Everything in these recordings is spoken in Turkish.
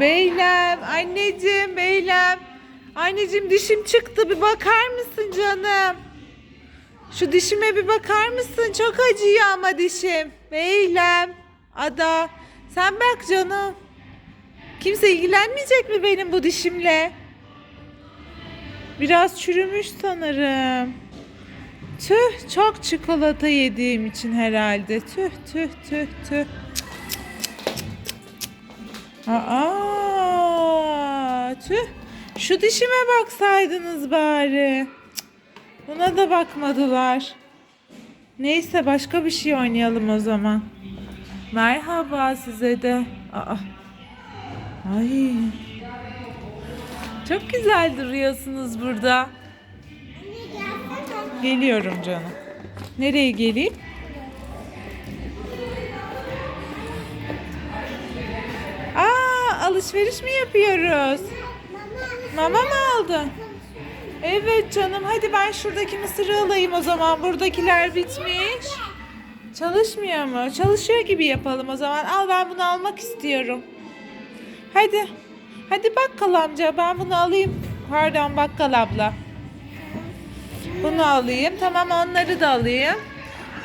Beylem, anneciğim, Beylem. Anneciğim dişim çıktı bir bakar mısın canım? Şu dişime bir bakar mısın? Çok acıyor ama dişim. Beylem, Ada. Sen bak canım. Kimse ilgilenmeyecek mi benim bu dişimle? Biraz çürümüş sanırım. Tüh çok çikolata yediğim için herhalde. Tüh tüh tüh tüh. Aa, tüh. Şu dişime baksaydınız bari. Cık, Buna da bakmadılar. Neyse başka bir şey oynayalım o zaman. Merhaba size de. Aa. Ay. Çok güzel duruyorsunuz burada. Geliyorum canım. Nereye geleyim? Alışveriş mi yapıyoruz? Mama mı aldın? Evet canım. Hadi ben şuradaki mısırı alayım o zaman. Buradakiler bitmiş. Çalışmıyor mu? Çalışıyor gibi yapalım o zaman. Al ben bunu almak istiyorum. Hadi. Hadi bakkal amca ben bunu alayım. Pardon bakkal abla. Bunu alayım. Tamam onları da alayım.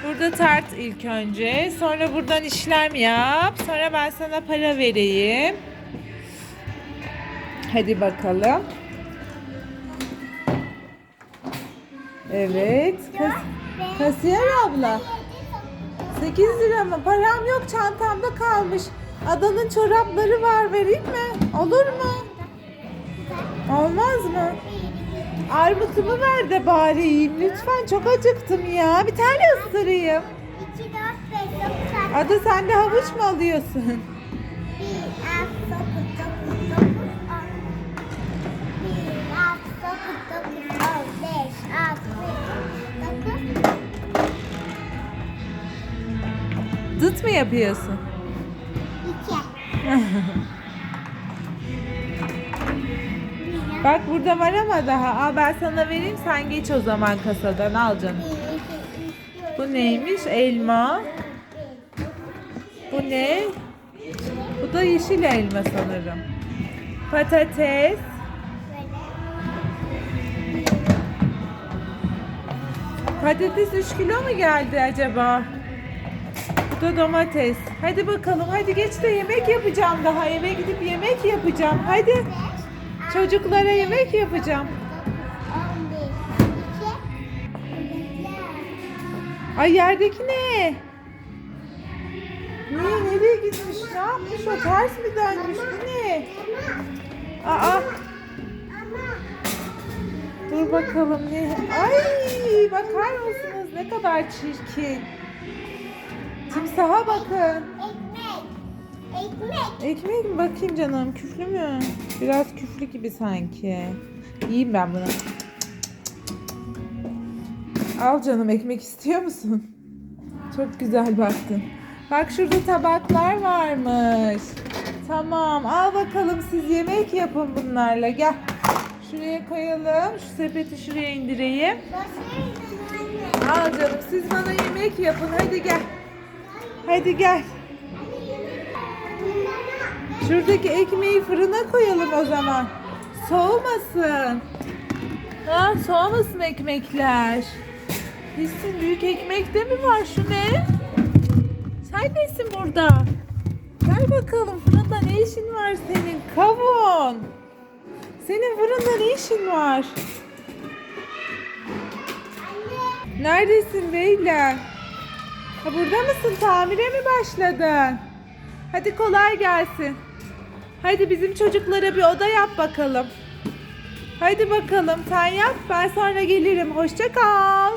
Burada tart ilk önce. Sonra buradan işlem yap. Sonra ben sana para vereyim. Hadi bakalım. Evet. Kas kasiyer abla. 8 lira mı? Param yok çantamda kalmış. Adanın çorapları var vereyim mi? Olur mu? Olmaz mı? Armutumu ver de bari yiyeyim. Lütfen çok acıktım ya. Bir tane ısırayım. 2, 4, 5, 6, 7, Ada sen de havuç mu alıyorsun? 6, 5, 9. Dıt mı yapıyorsun? 2. Bak burada var ama daha. Al ben sana vereyim sen geç o zaman kasadan al canım. Bu neymiş? Elma. Bu ne? Bu da yeşil elma sanırım. Patates. Patates 3 kilo mu geldi acaba? Bu da domates. Hadi bakalım hadi geç de yemek yapacağım daha. Eve gidip yemek yapacağım. Hadi. Çocuklara yemek yapacağım. 11, 2, Ay yerdeki ne? Ne? Nereye gitmiş? Ne yapmış o? Ters mi dönmüş? Bu ne? Aa. Dur bakalım ne? Ay bakar mısınız ne kadar çirkin. Timsaha bakın. ekmek. Ekmek. Ekmek mi bakayım canım? Küflü mü? Biraz küflü gibi sanki. Yiyeyim ben bunu. Al canım ekmek istiyor musun? Çok güzel baktın. Bak şurada tabaklar varmış. Tamam al bakalım siz yemek yapın bunlarla gel. Şuraya koyalım. Şu sepeti şuraya indireyim. Al canım siz bana yemek yapın hadi gel. Hadi gel. Şuradaki ekmeği fırına koyalım o zaman. Soğumasın. Ha, soğumasın ekmekler. Bilsin büyük ekmek de mi var şu ne? Sen nesin burada? Gel bakalım fırında ne işin var senin? Kavun. Senin fırında ne işin var? Neredesin Beyla? Ha burada mısın? Tamire mi başladın? Hadi kolay gelsin. Hadi bizim çocuklara bir oda yap bakalım. Hadi bakalım sen yap ben sonra gelirim. Hoşça kal.